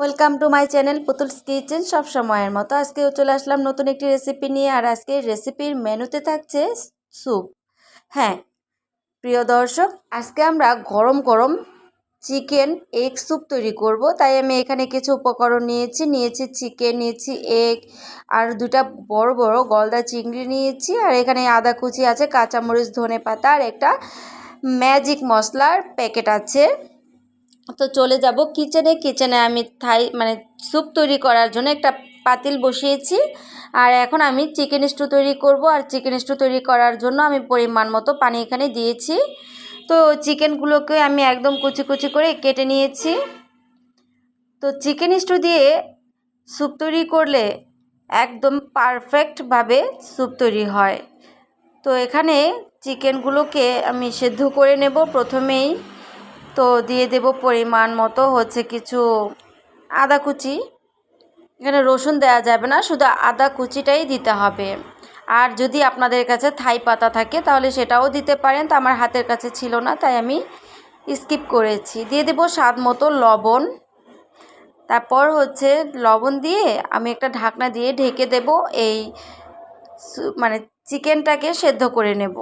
Welcome to my channel Putul's kitchen সব সময়ের মতো আজকেও চলে আসলাম নতুন একটি রেসিপি নিয়ে, আর আজকে রেসিপির মেনুতে থাকছে স্যুপ হ্যাঁ প্রিয় দর্শক, আজকে আমরা গরম গরম চিকেন এগ স্যুপ তৈরি করব। তাই আমি এখানে কিছু উপকরণ নিয়েছি নিয়েছি চিকেন নিয়েছি এগ আর দুটা বড় বড় গলদা চিংড়ি নিয়েছি। আর এখানে আদা কুচি আছে, কাঁচামরিচ ধনে পাতা আর একটা ম্যাজিক মশলার প্যাকেট আছে। তো চলে যাব কিচেনে কিচেনে আমি থাই মানে স্যুপ তৈরি করার জন্য একটা পাতিল বসিয়েছি। আর এখন আমি চিকেন স্টু তৈরি করব। আর চিকেন স্টু তৈরি করার জন্য আমি পরিমাণ মতো পানি এখানে দিয়েছি। তো চিকেনগুলোকে আমি একদম কুচি কুচি করে কেটে নিয়েছি। তো চিকেন স্টু দিয়ে স্যুপ তৈরি করলে একদম পারফেক্টভাবে স্যুপ তৈরি হয়। তো এখানে চিকেনগুলোকে আমি সেদ্ধ করে নেব প্রথমেই। তো দিয়ে দেব পরিমাণ মতো হচ্ছে কিছু আদা কুচি। এখানে রসুন দেওয়া যাবে না, শুধু আদা কুচিটাই দিতে হবে। আর যদি আপনাদের কাছে থাই পাতা থাকে তাহলে সেটাও দিতে পারেন, তো আমার হাতের কাছে ছিল না, তাই আমি স্কিপ করেছি। দিয়ে দেব স্বাদ মতো লবণ। তারপর হচ্ছে লবণ দিয়ে আমি একটা ঢাকনা দিয়ে ঢেকে দেব, এই মানে চিকেনটাকে সেদ্ধ করে নেব।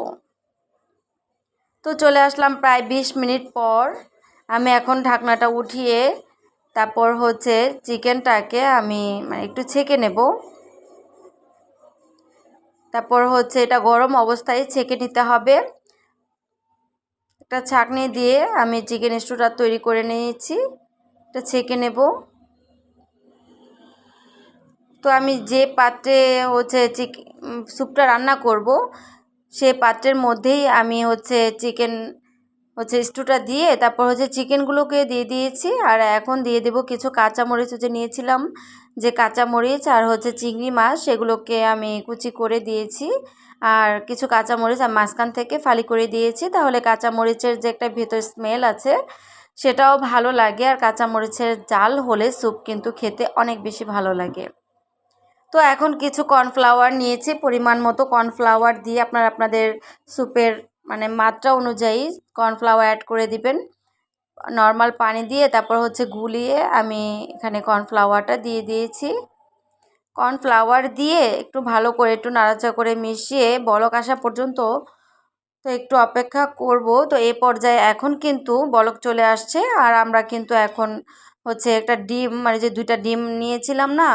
তো চলে আসলাম প্রায় বিশ মিনিট পর। আমি এখন ঢাকনাটা উঠিয়ে তারপর হচ্ছে চিকেনটাকে আমি মানে একটু ছেঁকে নেব। তারপর হচ্ছে এটা গরম অবস্থায় ছেঁকে নিতে হবে। একটা ছাঁকনি দিয়ে আমি চিকেন স্টুটা তৈরি করে নিয়েছি। এটা ছেঁকে নেব। তো আমি যে পাত্রে হচ্ছে চিক স্যুপটা রান্না করব সে পাত্রের মধ্যেই আমি হচ্ছে চিকেন হচ্ছে স্টুটা দিয়ে তারপর হচ্ছে চিকেনগুলোকে দিয়ে দিয়েছি। আর এখন দিয়ে দেব কিছু কাঁচামরিচ হচ্ছে নিয়েছিলাম, যে কাঁচামরিচ আর হচ্ছে চিংড়ি মাছ, সেগুলোকে আমি কুচি করে দিয়েছি। আর কিছু কাঁচামরিচ আর মাঝখান থেকে ফালি করে দিয়েছি, তাহলে কাঁচামরিচের যে একটা ভেতর স্মেল আছে, সেটাও ভালো লাগে। আর কাঁচামরিচের জাল হলে স্যুপ কিন্তু খেতে অনেক বেশি ভালো লাগে। তো এখন কিছু কর্নফ্লাওয়ার নিয়েছি, পরিমাণ মতো কর্নফ্লাওয়ার দিয়ে আপনারা আপনাদের স্যুপের মানে মাত্রা অনুযায়ী কর্নফ্লাওয়ার অ্যাড করে দিবেন। নর্মাল পানি দিয়ে তারপর হচ্ছে গুলিয়ে আমি এখানে কর্নফ্লাওয়ারটা দিয়ে দিয়েছি। কর্নফ্লাওয়ার দিয়ে একটু ভালো করে একটু নাড়াচাড়া করে মিশিয়ে বলক আসা পর্যন্ত তো একটু অপেক্ষা করব। তো এ পর্যায়ে এখন কিন্তু বলক চলে আসছে আর আমরা কিন্তু এখন হচ্ছে একটা ডিম মানে যে দুইটা ডিম নিয়েছিলাম না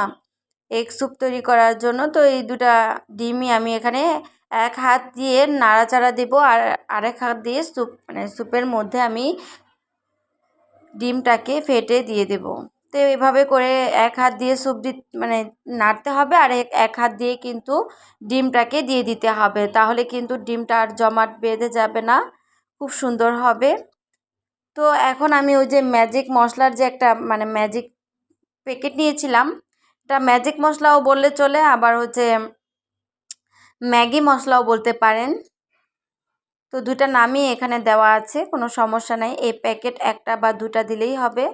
এগ স্যুপ তৈরি করার জন্য। তো এই দুটা ডিমই আমি এখানে এক হাত দিয়ে নাড়াচাড়া দেবো আর আরেক হাত দিয়ে স্যুপ মানে স্যুপের মধ্যে আমি ডিমটাকে ফেটে দিয়ে দেব। তো এভাবে করে এক হাত দিয়ে স্যুপ দি মানে নাড়তে হবে আর এক হাত দিয়ে কিন্তু ডিমটাকে দিয়ে দিতে হবে। তাহলে কিন্তু ডিমটা আর জমাট বেঁধে যাবে না। খুব সুন্দর হবে। তো এখন আমি ওই যে ম্যাজিক মশলার যে একটা মানে ম্যাজিক প্যাকেট নিয়েছিলাম এটা ম্যাজিক মশলাও বললে চলে, আবার হচ্ছে ম্যাগি মশলাও বলতে পারেন। তো দুটা নামই এখানে দেওয়া আছে, কোনো সমস্যা নাই। এই প্যাকেট একটা বা দুটা দিলেই হবে।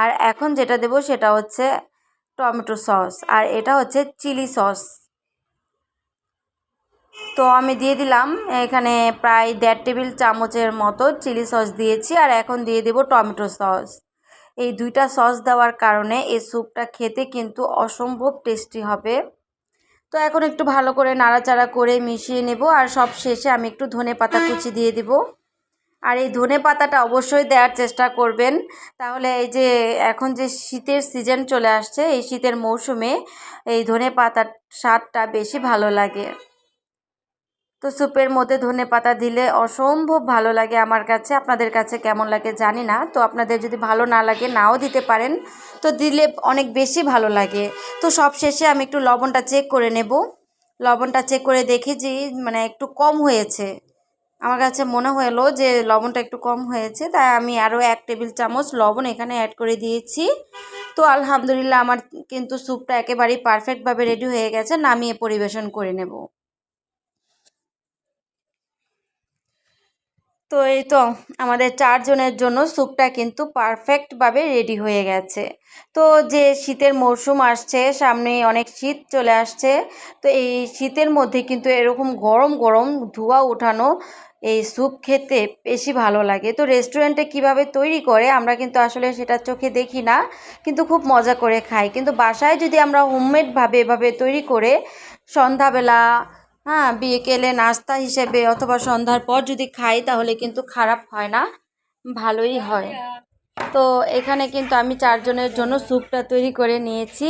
আর এখন যেটা দেব সেটা হচ্ছে টমেটো সস, আর এটা হচ্ছে চিলি সস। তো আমি দিয়ে দিলাম, এখানে প্রায় দেড় টেবিল চামচের মতো চিলি সস দিয়েছি, আর এখন দিয়ে দেব টমেটো সস। এই দুইটা সস দেওয়ার কারণে এই স্যুপটা খেতে কিন্তু অসম্ভব টেস্টি হবে। তো এখন একটু ভালো করে নাড়াচাড়া করে মিশিয়ে নেব আর সব শেষে আমি একটু ধনে পাতা কুচি দিয়ে দিব। আর এই ধনে পাতাটা অবশ্যই দেওয়ার চেষ্টা করবেন। তাহলে এই যে এখন যে শীতের সিজন চলে আসছে, এই শীতের মৌসুমে এই ধনে পাতার স্বাদটা বেশি ভালো লাগে। তো স্যুপের মধ্যে ধনে পাতা দিলে অসম্ভব ভালো লাগে আমার কাছে। আপনাদের কাছে কেমন লাগে জানি না। তো আপনাদের যদি ভালো না লাগে নাও দিতে পারেন। তো দিলে অনেক বেশি ভালো লাগে। তো সব শেষে আমি একটু লবণটা চেক করে নেব। লবণটা চেক করে দেখি যে মানে একটু কম হয়েছে। আমার কাছে মনে হলো যে, লবণটা একটু কম হয়েছে। তাই আমি আরও এক টেবিল চামচ লবণ এখানে অ্যাড করে দিয়েছি। তো আলহামদুলিল্লাহ আমার কিন্তু স্যুপটা একেবারেই পারফেক্টভাবে রেডি হয়ে গেছে। নামিয়ে পরিবেশন করে নেব। তো এই তো আমাদের চারজনের জন্য স্যুপটা কিন্তু পারফেক্টভাবে রেডি হয়ে গেছে। তো যে শীতের মরশুম আসছে সামনে অনেক শীত চলে আসছে, তো এই শীতের মধ্যে কিন্তু এরকম গরম গরম ধোঁয়া ওঠানো এই স্যুপ খেতে বেশি ভালো লাগে। তো রেস্টুরেন্টে কীভাবে তৈরি করে আমরা কিন্তু আসলে সেটা চোখে দেখি না, কিন্তু খুব মজা করে খাই। কিন্তু বাসায় যদি আমরা হোমমেডভাবে এভাবে তৈরি করে সন্ধ্যাবেলা হ্যাঁ বিকেলে নাস্তা হিসেবে অথবা সন্ধ্যার পর যদি খাই তাহলে কিন্তু খারাপ হয় না, ভালোই হয়। তো এখানে কিন্তু আমি চারজনের জন্য স্যুপটা তৈরি করে নিয়েছি।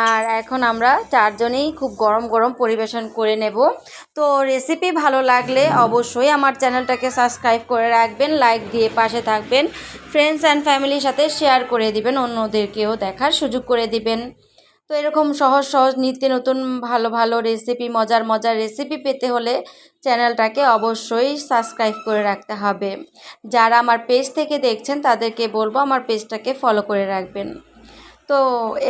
আর এখন আমরা চারজনেই খুব গরম গরম পরিবেশন করে নেব। তো রেসিপি ভালো লাগলে অবশ্যই আমার চ্যানেলটাকে সাবস্ক্রাইব করে রাখবেন লাইক দিয়ে পাশে থাকবেন। ফ্রেন্ডস অ্যান্ড ফ্যামিলির সাথে শেয়ার করে দিবেন, অন্যদেরকেও দেখার সুযোগ করে দিবেন। তো এরকম সহজ সহজ নিত্য নতুন ভালো ভালো রেসিপি মজার মজার রেসিপি পেতে হলে চ্যানেলটাকে অবশ্যই সাবস্ক্রাইব করে রাখতে হবে। যারা আমার পেজ থেকে দেখছেন, তাদেরকে বলব আমার পেজটাকে ফলো করে রাখবেন। তো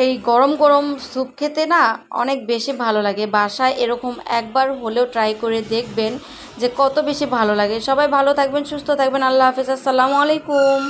এই গরম গরম স্যুপ খেতে না অনেক বেশি ভালো লাগে। বাসায় এরকম একবার হলেও ট্রাই করে দেখবেন যে কত বেশি ভালো লাগে। সবাই ভালো থাকবেন, সুস্থ থাকবেন। আল্লাহ হাফিজ। আসসালামু আলাইকুম।